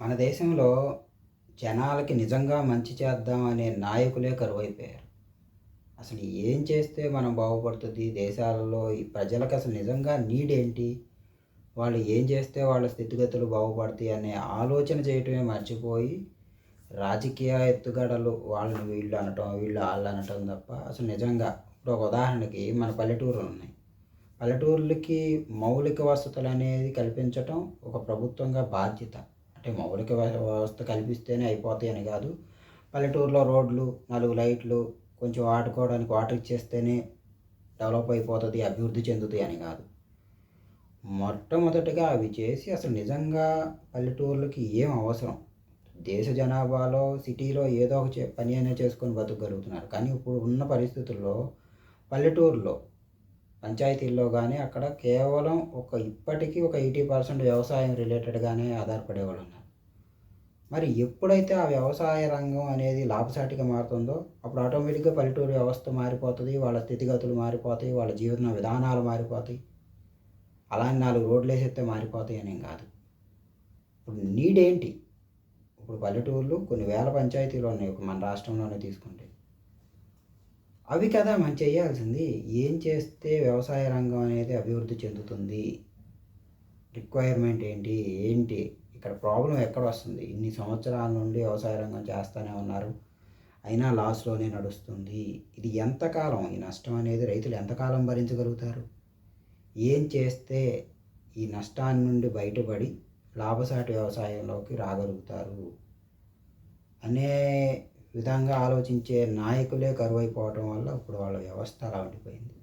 మన దేశంలో జనాలకి నిజంగా మంచి చేద్దాం అనే నాయకులే కరువైపోయారు. అసలు ఏం చేస్తే మనం బాగుపడుతుంది? దేశాలలో ఈ ప్రజలకు అసలు నిజంగా నీడ్ ఏంటి వాళ్ళు ఏం చేస్తే వాళ్ళ స్థితిగతులు బాగుపడతాయి అనే ఆలోచన చేయటమే మర్చిపోయి రాజకీయ ఎత్తుగడలు వాళ్ళని వీళ్ళు అనటం వీళ్ళు వాళ్ళు అనటం తప్ప అసలు నిజంగా ఇప్పుడు ఒక ఉదాహరణకి మన పల్లెటూరులు ఉన్నాయి. పల్లెటూర్లకి మౌలిక వసతులు అనేది కల్పించటం ఒక ప్రభుత్వంగా బాధ్యత. అంటే మౌలిక వ్యవస్థ కల్పిస్తేనే అయిపోతాయి అని కాదు. పల్లెటూరులో రోడ్లు నాలుగు లైట్లు కొంచెం ఆడుకోవడానికి వాటర్ ఇచ్చేస్తేనే డెవలప్ అయిపోతుంది అభివృద్ధి చెందుతాయి అని కాదు. మొట్టమొదటిగా అవి చేసి అసలు నిజంగా పల్లెటూర్లకి ఏం అవసరం? దేశ జనాభాలో సిటీలో ఏదో ఒక చే- పని అయినా చేసుకొని బతకగలుగుతున్నారు. కానీ ఇప్పుడు ఉన్న పరిస్థితుల్లో పల్లెటూరులో పంచాయతీల్లో కానీ అక్కడ కేవలం ఒక ఇప్పటికీ ఒక ఎయిటీ పర్సెంట్ వ్యవసాయం రిలేటెడ్గానే ఆధారపడేవాళ్ళు ఉన్నారు. మరి ఎప్పుడైతే ఆ వ్యవసాయ రంగం అనేది లాభసాటిగా మారుతుందో అప్పుడు ఆటోమేటిక్గా పల్లెటూరు వ్యవస్థ మారిపోతుంది వాళ్ళ స్థితిగతులు మారిపోతాయి వాళ్ళ జీవన విధానాలు మారిపోతాయి. అలానే నాలుగు రోడ్లు వేసేస్తే మారిపోతాయి అనేం కాదు. ఇప్పుడు నీడేంటి? ఇప్పుడు పల్లెటూర్లు కొన్ని వేల పంచాయతీలు ఉన్నాయి మన రాష్ట్రంలోనే తీసుకుంటే. అవి కదా మనం చేయాల్సింది. ఏం చేస్తే వ్యవసాయ రంగం అనేది అభివృద్ధి చెందుతుంది? రిక్వైర్మెంట్ ఏంటి? ఏంటి? ఇక్కడ ప్రాబ్లం ఎక్కడ వస్తుంది? ఇన్ని సంవత్సరాల నుండి వ్యవసాయ రంగం చేస్తూనే ఉన్నారు. అయినా లాస్లోనే నడుస్తుంది. ఇది ఎంతకాలం? ఈ నష్టం అనేది రైతులు ఎంతకాలం భరించగలుగుతారు? ఏం చేస్తే ఈ నష్టాన్ని నుండి బయటపడి లాభసాటి వ్యవసాయంలోకి రాగలుగుతారు? అనే విధంగా ఆలోచించే నాయకులే కరువైపోవటం వల్ల ఇప్పుడు వాళ్ళ వ్యవస్థ అలా ఉండిపోయింది.